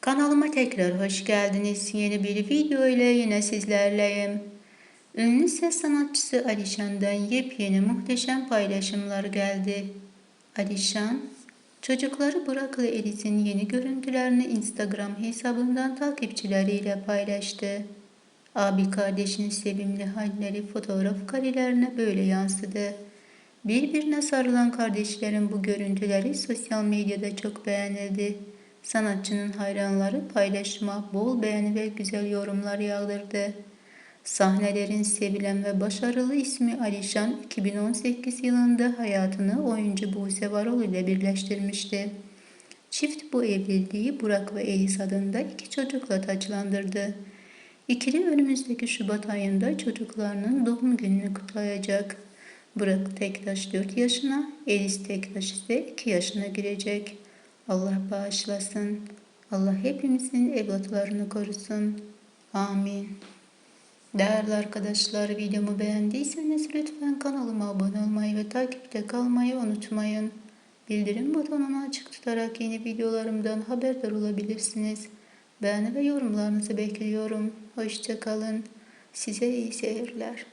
Kanalıma tekrar hoş geldiniz. Yeni bir video ile yine sizlerleyim. Ünlü ses sanatçısı Alişan'dan yepyeni muhteşem paylaşımlar geldi. Alişan, çocukları Burak ve Eliz'in yeni görüntülerini Instagram hesabından takipçileriyle paylaştı. Abi kardeşinin sevimli halleri fotoğraf karelerine böyle yansıdı. Birbirine sarılan kardeşlerin bu görüntüleri sosyal medyada çok beğenildi. Sanatçının hayranları paylaşıma bol beğeni ve güzel yorumlar yağdırdı. Sahnelerin sevilen ve başarılı ismi Alişan 2018 yılında hayatını oyuncu Buse Varol ile birleştirmişti. Çift bu evliliği Burak ve Elis adında iki çocukla taçlandırdı. İkili önümüzdeki Şubat ayında çocuklarının doğum gününü kutlayacak. Burak Tektaş 4 yaşına, Elis Tektaş ise 2 yaşına girecek. Allah bağışlasın. Allah hepimizin evlatlarını korusun. Amin. Değerli arkadaşlar videomu beğendiyseniz lütfen kanalıma abone olmayı ve takipte kalmayı unutmayın. Bildirim butonunu açık tutarak yeni videolarımdan haberdar olabilirsiniz. Beğeni ve yorumlarınızı bekliyorum. Hoşçakalın. Size iyi seyirler.